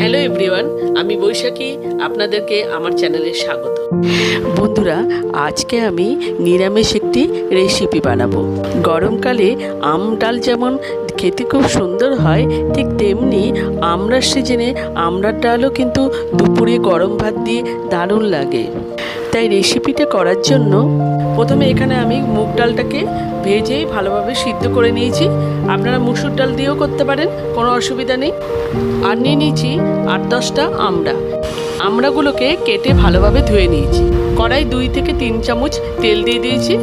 Hello everyone আমি বৈশাখী, আপনাদেরকে আমার চ্যানেলে স্বাগত। বন্ধুরা, আজকে আমি নিরামিষ একটি রেসিপি বানাবো। গরমকালে আম ডাল যেমন খেতে খুব সুন্দর হয়, ঠিক তেমনি আমড়ার সিজনে আমড়ার ডালও কিন্তু দুপুরে গরম ভাত দিয়ে দারুণ লাগে। তাই রেসিপিটা করার জন্য প্রথমে এখানে আমি মুগ ডালটাকে ভেজে ভালোভাবে সিদ্ধ করে নিয়েছি। আপনারা মুসুর ডাল দিয়েও করতে পারেন, কোনো অসুবিধা নেই। আর নিয়ে নিয়েছি আট দশটা আমড়া। আমড়াগুলোকে কেটে ভালোভাবে ধুয়ে নিয়েছি। কড়াই দুই থেকে তিন চামচ তেল দিয়ে দিয়েছি।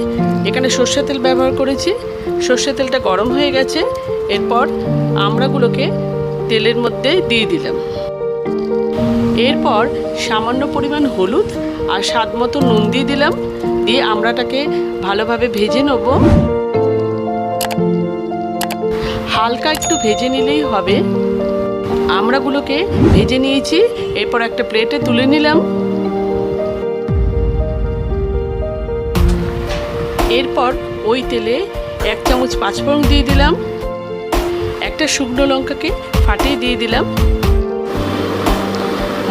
এখানে সর্ষে তেল ব্যবহার করেছি। সর্ষে তেলটা গরম হয়ে গেছে। এরপর আমড়াগুলোকে তেলের মধ্যে দিয়ে দিলাম। এরপর সামান্য পরিমাণ হলুদ আর স্বাদ মতো নুন দিয়ে দিলাম। দিয়ে আমড়াটাকে ভালোভাবে ভেজে নেব। হালকা একটু ভেজে নিলেই হবে। আমড়াগুলোকে ভেজে নিয়েছি, এরপর একটা প্লেটে তুলে নিলাম। এরপর ওই তেলে এক চামচ পাঁচফোড়ন দিয়ে দিলাম। একটা শুকনো লঙ্কাকে ফাটিয়ে দিয়ে দিলাম।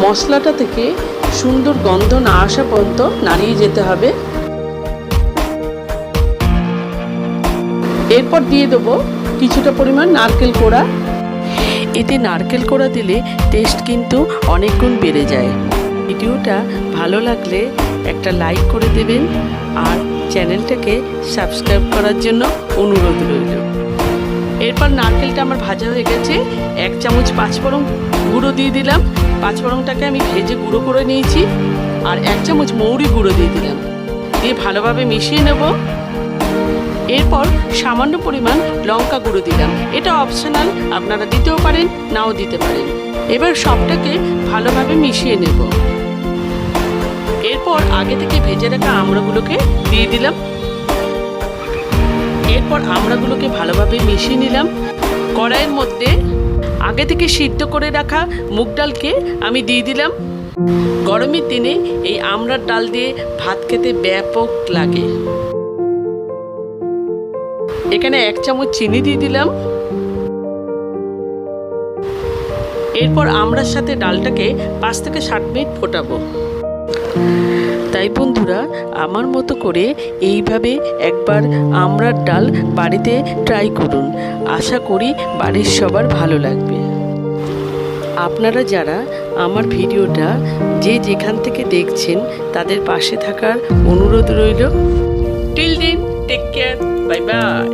মশলাটা থেকে সুন্দর গন্ধ না আসা পর্যন্ত নাড়িয়ে যেতে হবে। এরপর দিয়ে দেবো কিছুটা পরিমাণ নারকেল কোড়া। এতে নারকেল কোড়া দিলে টেস্ট কিন্তু অনেক গুণ বেড়ে যায়। ভিডিওটা ভালো লাগলে একটা লাইক করে দেবেন আর চ্যানেলটাকে সাবস্ক্রাইব করার জন্য অনুরোধ রইল। এরপর নারকেলটা আমার ভাজা হয়ে গেছে, এক চামচ পাঁচফোড়ন গুঁড়ো দিয়ে দিলাম। পাঁচফোড়নটাকে আমি ভেজে গুঁড়ো করে নিয়েছি। আর এক চামচ মৌরি গুঁড়ো দিয়ে দিলাম। দিয়ে ভালোভাবে মিশিয়ে নেব। এরপর সামান্য পরিমাণ লঙ্কা গুঁড়ো দিলাম। এটা অপশনাল আপনারা দিতেও পারেন, নাও দিতে পারেন। এবার সবটাকে ভালোভাবে মিশিয়ে নেব। এরপর আগে থেকে ভেজে রাখা আমড়াগুলোকে দিয়ে দিলাম। এরপর আমড়াগুলোকে ভালোভাবে মিশিয়ে নিলাম। কড়াইয়ের মধ্যে আগে থেকে সিদ্ধ করে রাখা মুগ ডালকে আমি দিয়ে দিলাম। গরমের দিনে এই আমড়ার ডাল দিয়ে ভাত খেতে ব্যাপক লাগে। এখানে এক চামচ চিনি দিয়ে দিলাম। এরপর আমড়ার সাথে ডালটাকে পাঁচ থেকে ষাট মিনিট ফোটাবো। তাই বন্ধুরা, আমার মতো করে এইভাবে একবার আমড়ার ডাল বাড়িতে ট্রাই করুন। আশা করি বাড়ির সবার ভালো লাগবে। আপনারা যারা আমার ভিডিওটা যে যেখান থেকে দেখছেন, তাদের পাশে থাকার অনুরোধ রইল। টিল দিন টেক কেয়ার বাই বাই